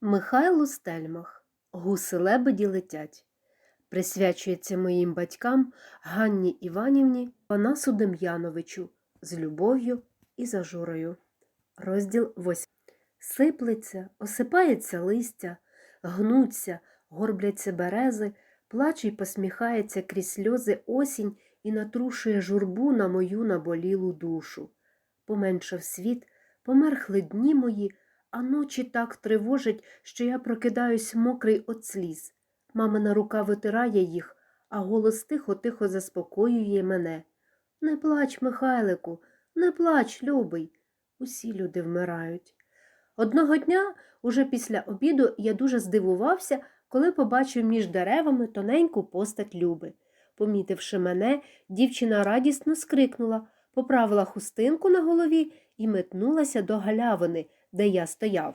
Михайло Стельмах Гуси лебеді летять. Присвячується моїм батькам Ганні Іванівні Панасу Дем'яновичу з любов'ю і зажурою. Розділ 8. Сиплеться, осипається листя, гнуться, горбляться берези, плаче й посміхається крізь сльози осінь і натрушує журбу на мою наболілу душу. Поменшав світ, померхли дні мої, а ночі так тривожать, що я прокидаюсь мокрий от сліз. Мамина рука витирає їх, а голос тихо-тихо заспокоює мене. Не плач, Михайлику, не плач, любий. Усі люди вмирають. Одного дня, уже після обіду, я дуже здивувався, коли побачив між деревами тоненьку постать Люби. Помітивши мене, дівчина радісно скрикнула, поправила хустинку на голові і метнулася до галявини, де я стояв.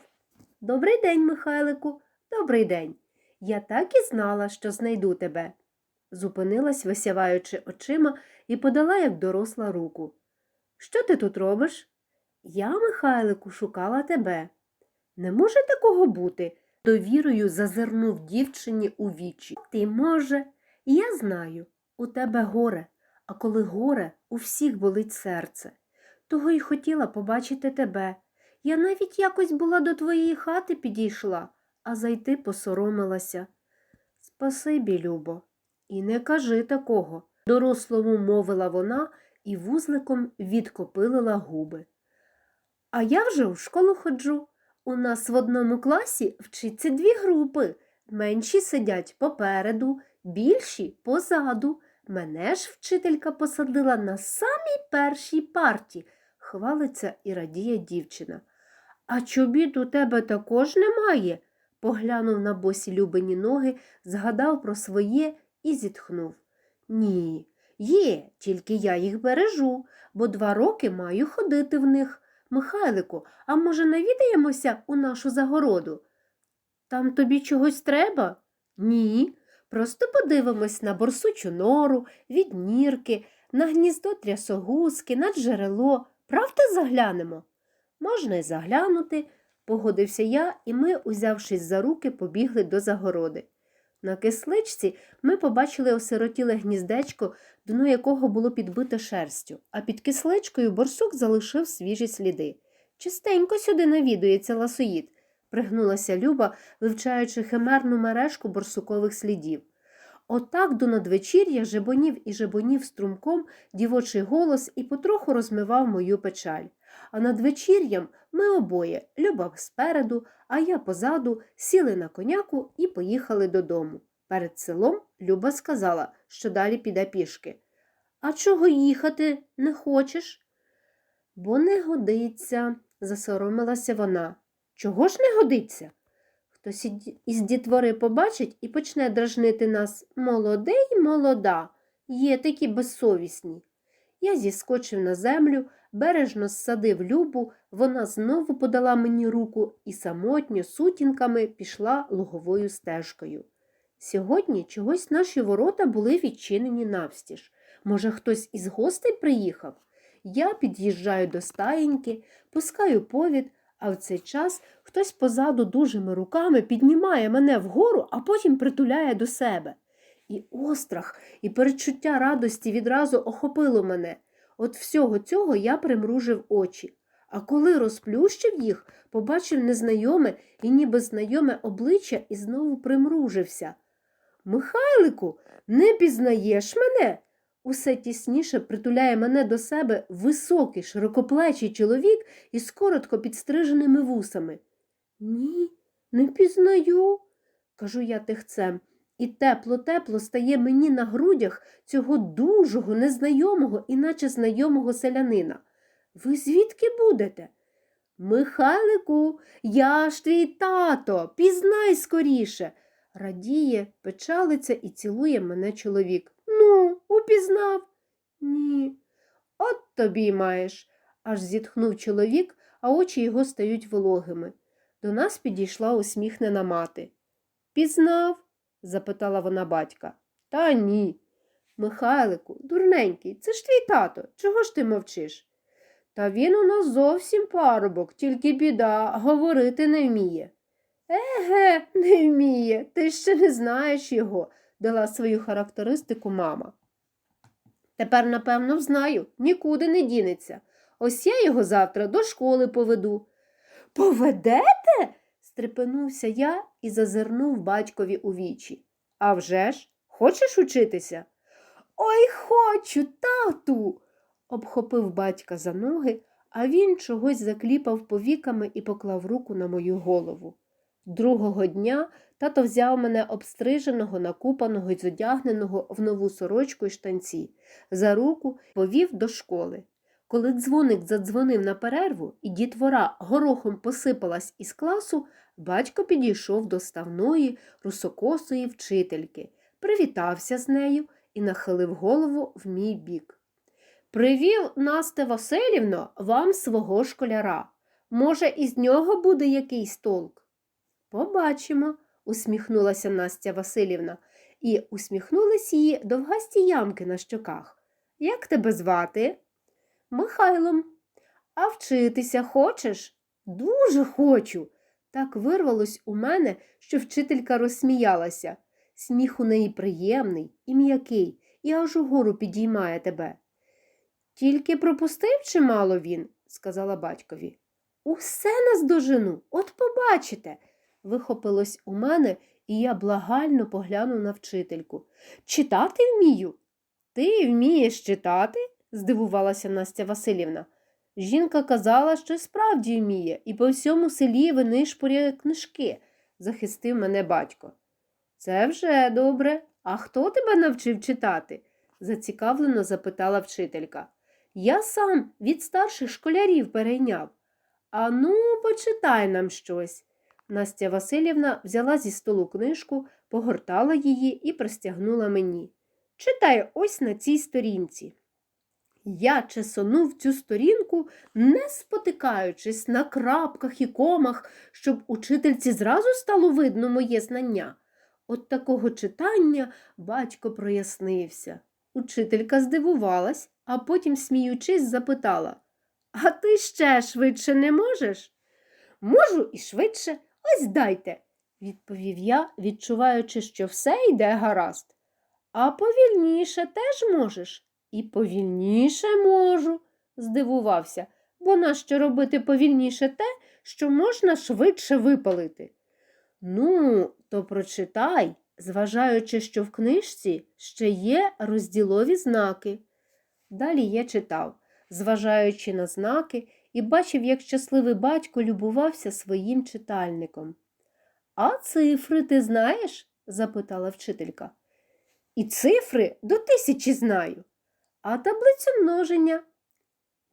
Добрий день, Михайлику, добрий день. Я так і знала, що знайду тебе. Зупинилась, висяваючи очима, і подала, як доросла руку. Що ти тут робиш? Я, Михайлику, шукала тебе. Не може такого бути, довірою зазирнув дівчині у вічі. Ти, може, я знаю, у тебе горе, а коли горе, у всіх болить серце. Того й хотіла побачити тебе. Я навіть якось була до твоєї хати підійшла, а зайти посоромилася. Спасибі, Любо, і не кажи такого, дорослому мовила вона і вузликом відкопилила губи. А я вже в школу ходжу. У нас в одному класі вчиться дві групи. Менші сидять попереду, більші позаду. Мене ж вчителька посадила на самій першій парті, хвалиться і радіє дівчина. А чобіт у тебе також немає? поглянув на босі любині ноги, згадав про своє і зітхнув. Ні, є, тільки я їх бережу, бо два роки маю ходити в них. Михайлику, а може навідаємося у нашу загороду? Там тобі чогось треба? Ні. Просто подивимось на борсучу нору, віднірки, на гніздо трясогузки, на джерело. Правда заглянемо? Можна й заглянути, погодився я, і ми, узявшись за руки, побігли до загороди. На кисличці ми побачили осиротіле гніздечко, дно якого було підбите шерстю, а під кисличкою борсук залишив свіжі сліди. Чистенько сюди навідується ласоїд, пригнулася Люба, вивчаючи химерну мережку борсукових слідів. Отак до надвечір'я жебонів і жебонів струмком дівочий голос і потроху розмивав мою печаль. А над вечір'ям ми обоє, Люба спереду, а я позаду, сіли на коняку і поїхали додому. Перед селом Люба сказала, що далі піде пішки. А чого їхати не хочеш? Бо не годиться, засоромилася вона. Чого ж не годиться? Хтось із дітвори побачить і почне дражнити нас молодий молода, є такі безсовісні. Я зіскочив на землю, бережно ссадив Любу, вона знову подала мені руку і самотньо сутінками пішла луговою стежкою. Сьогодні чогось наші ворота були відчинені навстіж. Може, хтось із гостей приїхав? Я під'їжджаю до стаєньки, пускаю повід, а в цей час хтось позаду дужими руками піднімає мене вгору, а потім притуляє до себе. І острах, і передчуття радості відразу охопило мене. От всього цього я примружив очі. А коли розплющив їх, побачив незнайоме і ніби знайоме обличчя і знову примружився. Михайлику, не пізнаєш мене? Усе тісніше притуляє мене до себе високий, широкоплечий чоловік із коротко підстриженими вусами. Ні, не пізнаю, кажу я тихцем, і тепло-тепло стає мені на грудях цього дужого, незнайомого, іначе знайомого селянина. Ви звідки будете? Михайлику, я ж твій тато, пізнай скоріше. Радіє, печалиться і цілує мене чоловік. Ну, упізнав? Ні. От тобі маєш, аж зітхнув чоловік, а очі його стають вологими. До нас підійшла усміхнена мати. Пізнав? Запитала вона батька. Та ні. Михайлику, дурненький, це ж твій тато. Чого ж ти мовчиш? Та він у нас зовсім парубок, тільки біда, говорити не вміє. Еге, не вміє, ти ще не знаєш його, дала свою характеристику мама. Тепер, напевно, знаю, нікуди не дінеться. Ось я його завтра до школи поведу. Поведете? Стрепенувся я і зазирнув батькові у вічі. «А вже ж, хочеш учитися? Ой, хочу, тату. обхопив батька за ноги, а він чогось закліпав повіками і поклав руку на мою голову. Другого дня тато взяв мене обстриженого, накупаного й зодягненого в нову сорочку й штанці, за руку повів до школи. Коли дзвоник задзвонив на перерву і дітвора горохом посипалась із класу, батько підійшов до ставної русокосої вчительки, привітався з нею і нахилив голову в мій бік. Привів, Насте Васильівно, вам свого школяра. Може, із нього буде якийсь толк? Побачимо, усміхнулася Настя Васильівна, і усміхнулись її довгасті ямки на щоках. Як тебе звати? Михайлом. А вчитися хочеш? Дуже хочу. Так вирвалось у мене, що вчителька розсміялася. Сміх у неї приємний і м'який, і аж угору підіймає тебе. Тільки пропустив чимало він, сказала батькові. Усе наздожену, от побачите. Вихопилось у мене, і я благально поглянув на вчительку. Читати вмію? Ти вмієш читати? Здивувалася Настя Васильівна. Жінка казала, що справді вміє, і по всьому селі винишпоряє книжки, захистив мене батько. Це вже добре. А хто тебе навчив читати? зацікавлено запитала вчителька. Я сам від старших школярів перейняв. Ану, почитай нам щось. Настя Васильівна взяла зі столу книжку, погортала її і простягнула мені. Читай ось на цій сторінці. Я чесонув цю сторінку, не спотикаючись на крапках і комах, щоб учительці зразу стало видно моє знання. От такого читання батько прояснився. Учителька здивувалась, а потім, сміючись, запитала А ти ще швидше не можеш? Можу і швидше, ось дайте, відповів я, відчуваючи, що все йде гаразд. А повільніше теж можеш? І повільніше можу, здивувався, бо нащо робити повільніше те, що можна швидше випалити. Ну, то прочитай, зважаючи, що в книжці ще є розділові знаки. Далі я читав, зважаючи на знаки, і бачив, як щасливий батько любувався своїм читальником. А цифри ти знаєш? запитала вчителька. І цифри до тисячі знаю. А таблицю множення?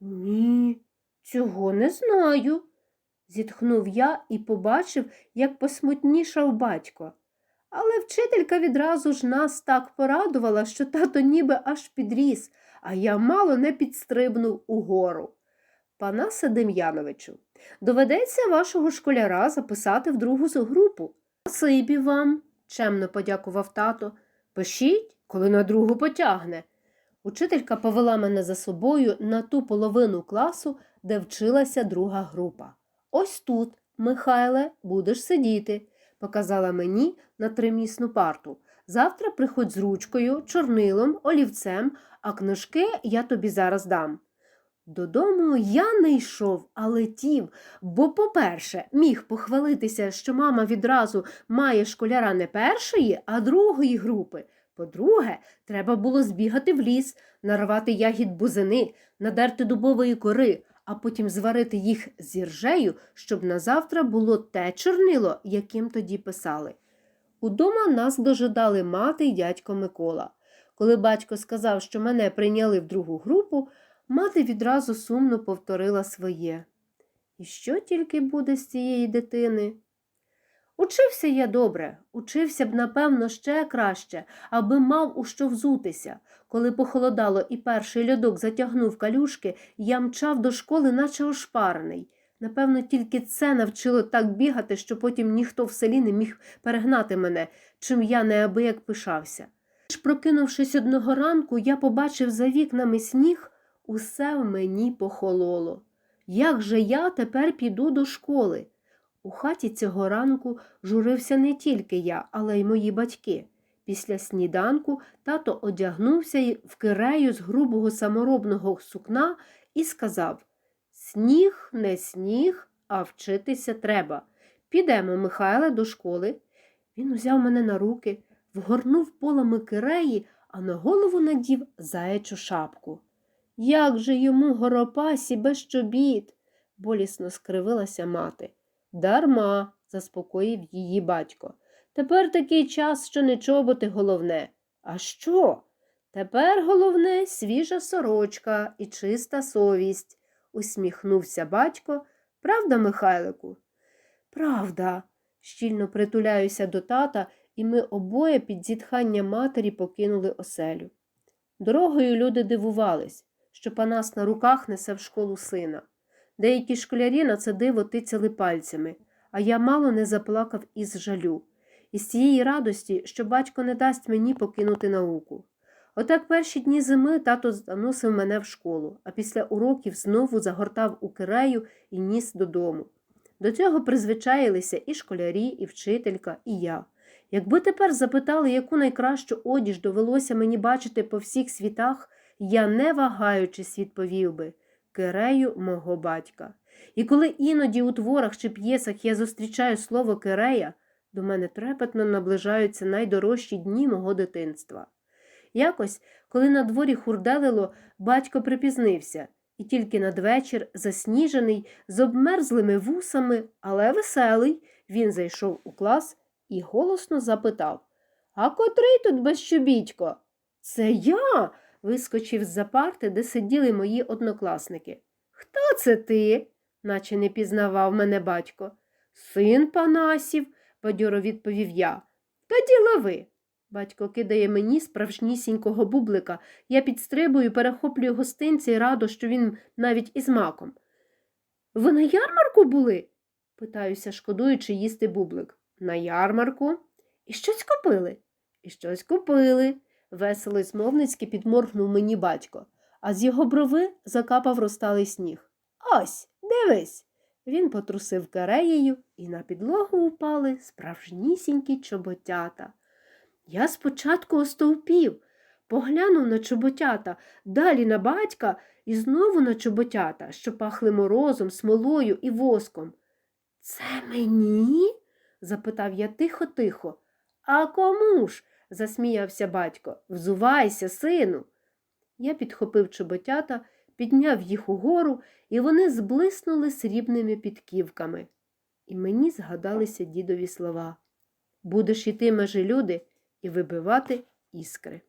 Ні, цього не знаю, зітхнув я і побачив, як посмутнішав батько. Але вчителька відразу ж нас так порадувала, що тато ніби аж підріс, а я мало не підстрибнув угору. Панасе Дем'яновичу, доведеться вашого школяра записати в другу групу. Спасибі вам, чемно подякував тато. Пишіть, коли на другу потягне. Учителька повела мене за собою на ту половину класу, де вчилася друга група. Ось тут, Михайле, будеш сидіти, показала мені на тримісну парту. Завтра приходь з ручкою, чорнилом, олівцем, а книжки я тобі зараз дам. Додому я не йшов, а летів, бо, по-перше, міг похвалитися, що мама відразу має школяра не першої, а другої групи. По-друге, треба було збігати в ліс, нарвати ягід бузини, надерти дубової кори, а потім зварити їх з іржею, щоб назавтра було те чорнило, яким тоді писали. Удома нас дожидали мати й дядько Микола. Коли батько сказав, що мене прийняли в другу групу, мати відразу сумно повторила своє. І що тільки буде з цієї дитини? Учився я добре, учився б, напевно, ще краще, аби мав у що взутися. Коли похолодало і перший льодок затягнув калюшки, я мчав до школи, наче ошпарений. Напевно, тільки це навчило так бігати, що потім ніхто в селі не міг перегнати мене, чим я неабияк пишався. Ж, прокинувшись одного ранку, я побачив за вікнами сніг, усе в мені похололо. Як же я тепер піду до школи? У хаті цього ранку журився не тільки я, але й мої батьки. Після сніданку тато одягнувся в кирею з грубого саморобного сукна і сказав Сніг, не сніг, а вчитися треба. Підемо, Михайле, до школи. Він узяв мене на руки, вгорнув полами киреї, а на голову надів заячу шапку. Як же йому горопасі без чобіт? болісно скривилася мати. Дарма, заспокоїв її батько. Тепер такий час, що не чоботи головне. А що? Тепер головне свіжа сорочка і чиста совість, усміхнувся батько. Правда, Михайлику? Правда, щільно притуляюся до тата, і ми обоє під зітхання матері покинули оселю. Дорогою люди дивувались, що Панас на руках несе в школу сина. Деякі школярі на це диво тицяли пальцями, а я мало не заплакав із жалю, із цієї радості, що батько не дасть мені покинути науку. Отак перші дні зими тато заносив мене в школу, а після уроків знову загортав у кирею і ніс додому. До цього призвичаїлися і школярі, і вчителька, і я. Якби тепер запитали, яку найкращу одіж довелося мені бачити по всіх світах, я, не вагаючись, відповів би кирею мого батька. І коли іноді у творах чи п'єсах я зустрічаю слово кирея, до мене трепетно наближаються найдорожчі дні мого дитинства. Якось, коли на дворі хурделило, батько припізнився, і тільки надвечір, засніжений, з обмерзлими вусами, але веселий, він зайшов у клас і голосно запитав А котрий тут безчобітько? Це я. Вискочив з-за парти, де сиділи мої однокласники. Хто це ти? наче не пізнавав мене батько. Син Панасів, бадьоро відповів я. Тоді лови. Батько кидає мені справжнісінького бублика. Я підстрибую, перехоплюю гостинці і радо, що він навіть із маком. Ви на ярмарку були? питаюся, шкодуючи їсти бублик. На ярмарку? І щось купили? І щось купили. Весело змовницьки підморгнув мені батько, а з його брови закапав розталий сніг. Ось, дивись. Він потрусив кареєю, і на підлогу упали справжнісінькі чоботята. Я спочатку остовпів, поглянув на чоботята, далі на батька і знову на чоботята, що пахли морозом, смолою і воском. Це мені? запитав я тихо-тихо. А кому ж? Засміявся батько. Взувайся, сину. Я підхопив чоботята, підняв їх угору, і вони зблиснули срібними підківками. І мені згадалися дідові слова Будеш іти межі люди і вибивати іскри.